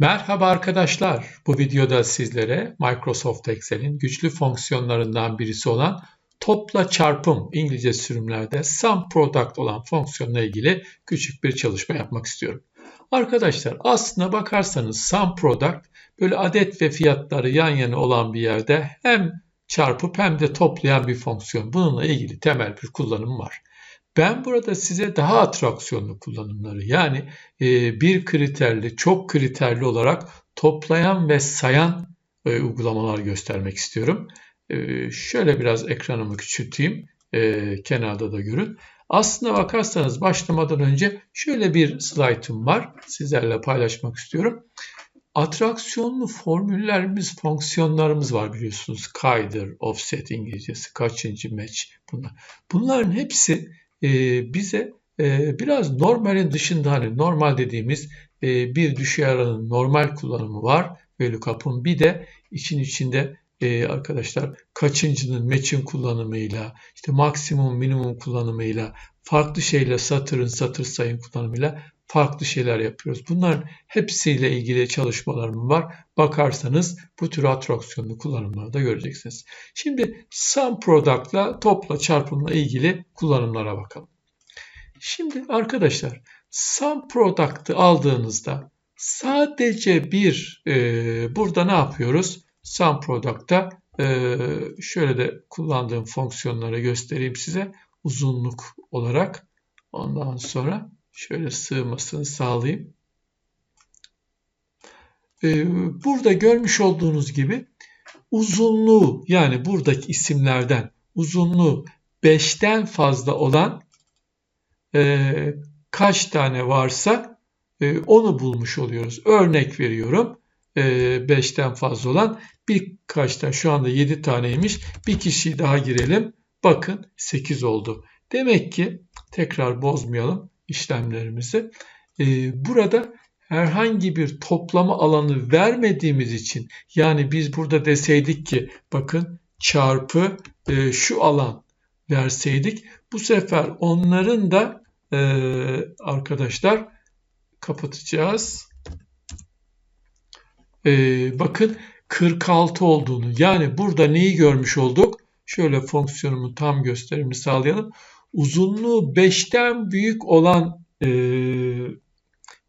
Merhaba arkadaşlar. Bu videoda sizlere Microsoft Excel'in güçlü fonksiyonlarından birisi olan topla çarpım İngilizce sürümlerde sum product olan fonksiyonla ilgili küçük bir çalışma yapmak istiyorum. Arkadaşlar aslına bakarsanız sum product böyle adet ve fiyatları yan yana olan bir yerde hem çarpıp hem de toplayan bir fonksiyon. Bununla ilgili temel bir kullanım var. Ben burada size daha atraksiyonlu kullanımları yani e, bir kriterli, çok kriterli olarak toplayan ve sayan e, uygulamalar göstermek istiyorum. E, şöyle biraz ekranımı küçülteyim. Kenarda da görün. Aslına bakarsanız başlamadan önce şöyle bir slaytım var. Sizlerle paylaşmak istiyorum. Atraksiyonlu formüllerimiz, fonksiyonlarımız var biliyorsunuz. Kaydır, offset İngilizcesi, kaçıncı match bunlar. Bunların hepsi bize e, biraz normalin dışında hani normal dediğimiz e, bir düşey aranın normal kullanımı var. VLOOKUP'un bir de için içinde e, arkadaşlar kaçıncının match'in kullanımıyla işte maksimum minimum kullanımıyla farklı şeyle satırın satır sayın kullanımıyla farklı şeyler yapıyoruz. Bunların hepsiyle ilgili çalışmalarım var. Bakarsanız bu tür atraksiyonlu kullanımları da göreceksiniz. Şimdi sum product'la topla çarpımla ilgili kullanımlara bakalım. Şimdi arkadaşlar sum product'ı aldığınızda sadece bir e, burada ne yapıyoruz? Sum product'ta e, şöyle de kullandığım fonksiyonları göstereyim size uzunluk olarak. Ondan sonra Şöyle sığmasını sağlayayım. Ee, burada görmüş olduğunuz gibi uzunluğu yani buradaki isimlerden uzunluğu 5'ten fazla olan e, kaç tane varsa e, onu bulmuş oluyoruz. Örnek veriyorum. 5'ten e, fazla olan birkaç tane şu anda 7 taneymiş. Bir kişiyi daha girelim. Bakın 8 oldu. Demek ki tekrar bozmayalım işlemlerimizi. Ee, burada herhangi bir toplama alanı vermediğimiz için yani biz burada deseydik ki bakın çarpı e, şu alan verseydik bu sefer onların da e, arkadaşlar kapatacağız. E, bakın 46 olduğunu yani burada neyi görmüş olduk? Şöyle fonksiyonumu tam gösterimini sağlayalım uzunluğu 5'ten büyük olan e,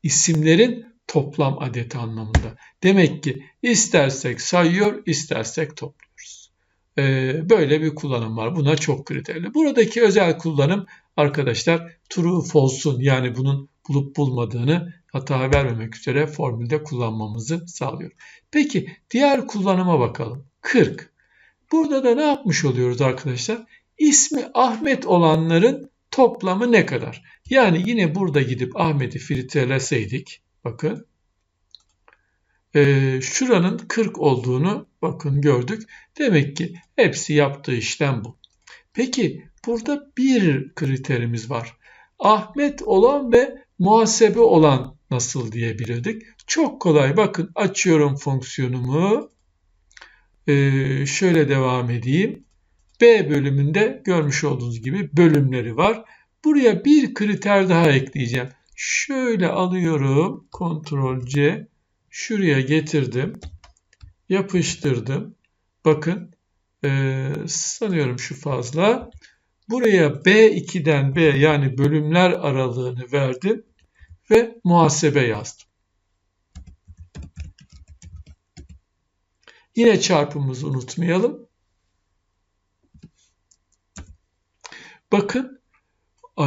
isimlerin toplam adeti anlamında. Demek ki istersek sayıyor, istersek topluyoruz. E, böyle bir kullanım var. Buna çok kriterli. Buradaki özel kullanım arkadaşlar true false'un yani bunun bulup bulmadığını hata vermemek üzere formülde kullanmamızı sağlıyor. Peki diğer kullanıma bakalım. 40. Burada da ne yapmış oluyoruz arkadaşlar? İsmi Ahmet olanların toplamı ne kadar? Yani yine burada gidip Ahmet'i filtreleseydik bakın e, şuranın 40 olduğunu bakın gördük. Demek ki hepsi yaptığı işlem bu. Peki burada bir kriterimiz var. Ahmet olan ve muhasebe olan nasıl diyebilirdik? Çok kolay bakın açıyorum fonksiyonumu. Ee, şöyle devam edeyim. B bölümünde görmüş olduğunuz gibi bölümleri var. Buraya bir kriter daha ekleyeceğim. Şöyle alıyorum. Ctrl C. Şuraya getirdim. Yapıştırdım. Bakın e, sanıyorum şu fazla. Buraya B2'den B yani bölümler aralığını verdim ve muhasebe yazdım. Yine çarpımımızı unutmayalım. Bakın e,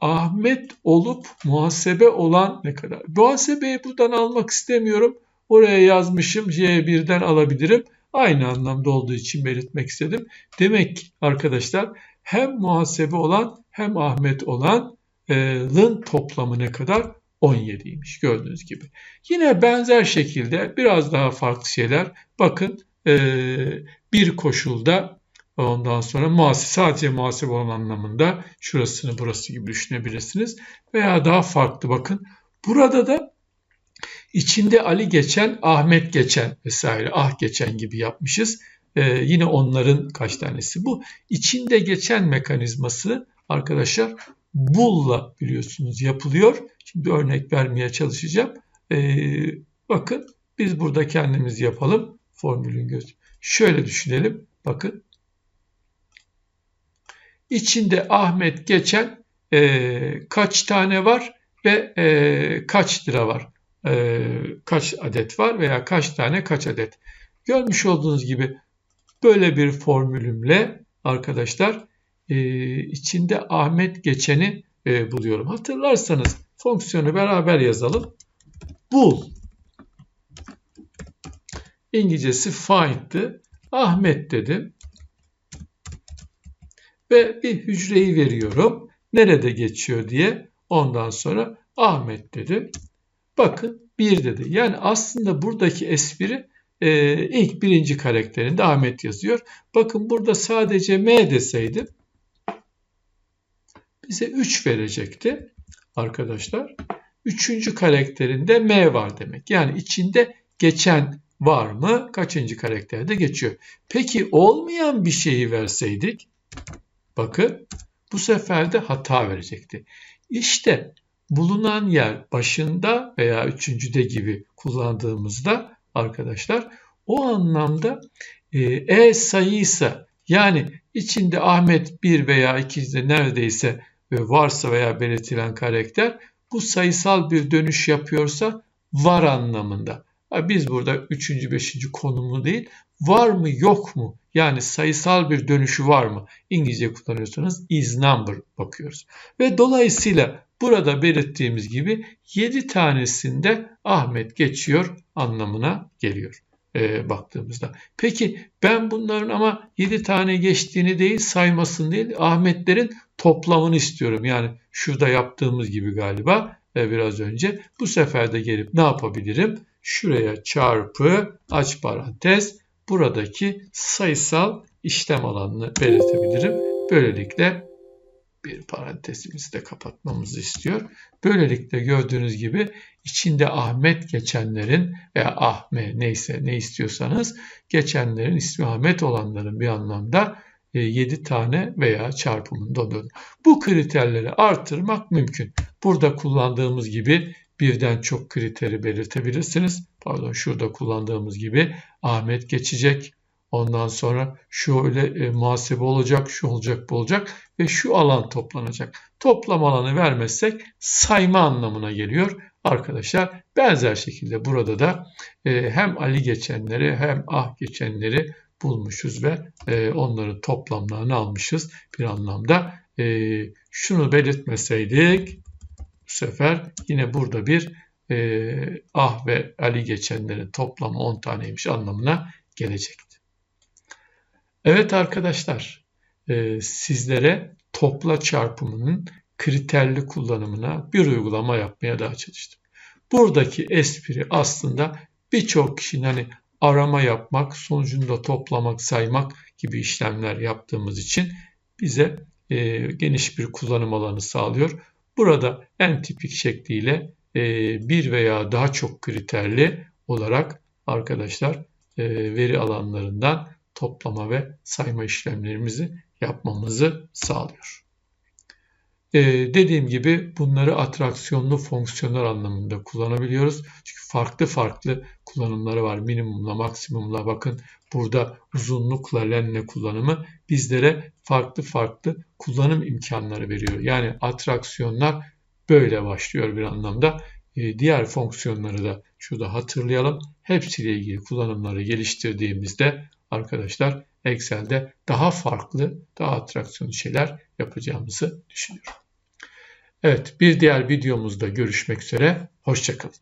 Ahmet olup muhasebe olan ne kadar? Muhasebeyi buradan almak istemiyorum. Oraya yazmışım C1'den alabilirim. Aynı anlamda olduğu için belirtmek istedim. Demek ki arkadaşlar hem muhasebe olan hem Ahmet olanın toplamı ne kadar? 17'ymiş gördüğünüz gibi. Yine benzer şekilde biraz daha farklı şeyler. Bakın bir koşulda Ondan sonra muhasebe, sadece muhasebe olan anlamında şurasını burası gibi düşünebilirsiniz. Veya daha farklı bakın. Burada da içinde Ali geçen, Ahmet geçen vesaire, ah geçen gibi yapmışız. Ee, yine onların kaç tanesi bu. içinde geçen mekanizması arkadaşlar bull'la biliyorsunuz yapılıyor. Şimdi örnek vermeye çalışacağım. Ee, Bakın biz burada kendimiz yapalım. Formülün göz. Şöyle düşünelim. Bakın. İçinde Ahmet geçen e, kaç tane var ve e, kaç lira var? E, kaç adet var veya kaç tane kaç adet? Görmüş olduğunuz gibi böyle bir formülümle arkadaşlar e, içinde Ahmet geçeni e, buluyorum. Hatırlarsanız fonksiyonu beraber yazalım. Bul. İngilizcesi find'di. Ahmet dedim. Ve bir hücreyi veriyorum. Nerede geçiyor diye. Ondan sonra Ahmet dedim. Bakın bir dedi. Yani aslında buradaki espri e, ilk birinci karakterinde Ahmet yazıyor. Bakın burada sadece M deseydim bize 3 verecekti arkadaşlar. Üçüncü karakterinde M var demek. Yani içinde geçen var mı? Kaçıncı karakterde geçiyor. Peki olmayan bir şeyi verseydik bakın bu sefer de hata verecekti. İşte bulunan yer başında veya üçüncüde gibi kullandığımızda arkadaşlar o anlamda e, e sayıysa yani içinde Ahmet 1 veya 2'de neredeyse varsa veya belirtilen karakter bu sayısal bir dönüş yapıyorsa var anlamında. Biz burada 3. 5. konumu değil var mı yok mu yani sayısal bir dönüşü var mı İngilizce kullanıyorsanız is number bakıyoruz. Ve dolayısıyla burada belirttiğimiz gibi 7 tanesinde Ahmet geçiyor anlamına geliyor e, baktığımızda. Peki ben bunların ama 7 tane geçtiğini değil saymasın değil Ahmetlerin toplamını istiyorum. Yani şurada yaptığımız gibi galiba e, biraz önce. Bu sefer de gelip ne yapabilirim? Şuraya çarpı aç parantez buradaki sayısal işlem alanını belirtebilirim. Böylelikle bir parantezimizi de kapatmamızı istiyor. Böylelikle gördüğünüz gibi içinde Ahmet geçenlerin veya Ahme neyse ne istiyorsanız geçenlerin ismi Ahmet olanların bir anlamda 7 e, tane veya çarpımında olur. Bu kriterleri artırmak mümkün. Burada kullandığımız gibi birden çok kriteri belirtebilirsiniz. Pardon şurada kullandığımız gibi Ahmet geçecek. Ondan sonra şu öyle e, muhasebe olacak, şu olacak, bu olacak ve şu alan toplanacak. Toplam alanı vermezsek sayma anlamına geliyor. Arkadaşlar benzer şekilde burada da e, hem Ali geçenleri hem Ah geçenleri bulmuşuz ve e, onların toplamlarını almışız bir anlamda. E, şunu belirtmeseydik bu sefer yine burada bir e, Ah ve Ali geçenlerin toplamı 10 taneymiş anlamına gelecekti. Evet arkadaşlar e, sizlere topla çarpımının kriterli kullanımına bir uygulama yapmaya daha çalıştım. Buradaki espri aslında birçok kişinin hani arama yapmak, sonucunda toplamak, saymak gibi işlemler yaptığımız için bize e, geniş bir kullanım alanı sağlıyor. Burada en tipik şekliyle e, bir veya daha çok kriterli olarak arkadaşlar e, veri alanlarından toplama ve sayma işlemlerimizi yapmamızı sağlıyor. Ee, dediğim gibi bunları atraksiyonlu fonksiyonlar anlamında kullanabiliyoruz. Çünkü farklı farklı kullanımları var. Minimumla, maksimumla bakın burada uzunlukla, lenle kullanımı bizlere farklı farklı kullanım imkanları veriyor. Yani atraksiyonlar böyle başlıyor bir anlamda. Ee, diğer fonksiyonları da şurada hatırlayalım. Hepsiyle ilgili kullanımları geliştirdiğimizde arkadaşlar Excel'de daha farklı, daha atraksiyonlu şeyler yapacağımızı düşünüyorum. Evet bir diğer videomuzda görüşmek üzere. Hoşçakalın.